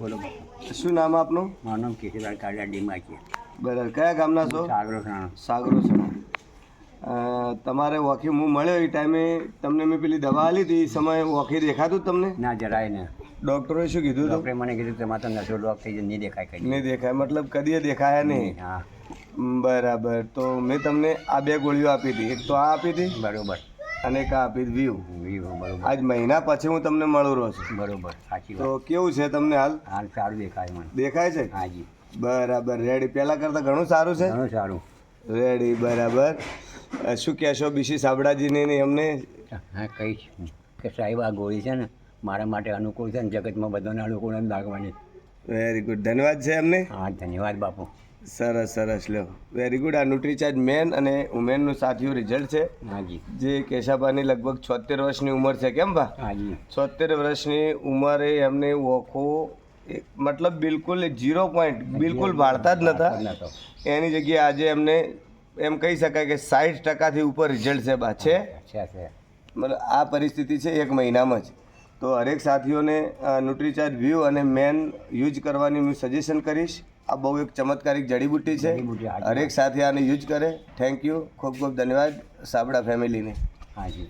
બોલો. શું નામ આપનું? મારું નામ કેશુભાઈ કાળિયા ડીમા છે. બરાબર. કયા ગામના છો? સાગરો સાણો સાગરો છો તમારે વોખી હું મળ્યો એ ટાઈમે? તમને મેં પેલી દવા આલી હતી એ સમયે વોખી દેખાતું તમને? ના જરાય ને ડોક્ટરે શું કીધું ડૉક્ટરે મને કીધું તમારે તો નસો ડોક થઈ જાય નહીં દેખાય કઈ નહીં દેખાય. મતલબ કદીએ દેખાયા નહીં? હા. બરાબર. તો મેં તમને આ બે ગોળીઓ આપી હતી. એક તો આ આપી હતી? બરોબર. અને એક આ હતી વ્યૂ આજ મહિના પછી હું તમને મળું રહું છું. બરોબર સાચી તો કેવું છે તમને હાલ? હાલ સારું દેખાય મને. દેખાય છે? હાજી બરાબર. રેડી પહેલાં કરતાં ઘણું સારું છે? ઘણું સારું. રેડી બરાબર. શું કહેશો બીસી સાબડાજીને ને અમને હા કહીશ કે સાહેબ આ ગોળી છે ને મારા માટે અનુકૂળ છે ને જગતમાં બધાને અનુકૂળ એમ લાગવાની. વેરી ગુડ ધન્યવાદ છે એમને. હા ધન્યવાદ બાપુ. સરસ સરસ. લો વેરી ગુડ આ ન્યુટ્રીચાર્જ મેન અને વુમેનનું સાથીઓ રિઝલ્ટ છે. હાજી જે. કેશાબાની લગભગ છોતેર વર્ષની ઉંમર છે કેમ બા? હાજી છોતેર વર્ષની ઉંમરે એમને ઓખો મતલબ બિલકુલ ઝીરો પોઈન્ટ બિલકુલ વાળતા જ નહોતા નતો. એની જગ્યાએ આજે એમને એમ કહી શકાય કે સાઠ ટકાથી ઉપર રિઝલ્ટ છે બા છે? મતલબ આ પરિસ્થિતિ છે એક મહિનામાં જ. તો હરેક સાથીઓને ન્યુટ્રીચાર્જ વ્યૂ અને મેન યુઝ કરવાની હું સજેશન કરીશ. આ બહુ એક ચમત્કારિક જડીબુટ્ટી છે. હરેક સાથી આને યુઝ કરે. થેન્ક યુ ખૂબ ખૂબ ધન્યવાદ સાબડા ફેમિલીને. હાજી.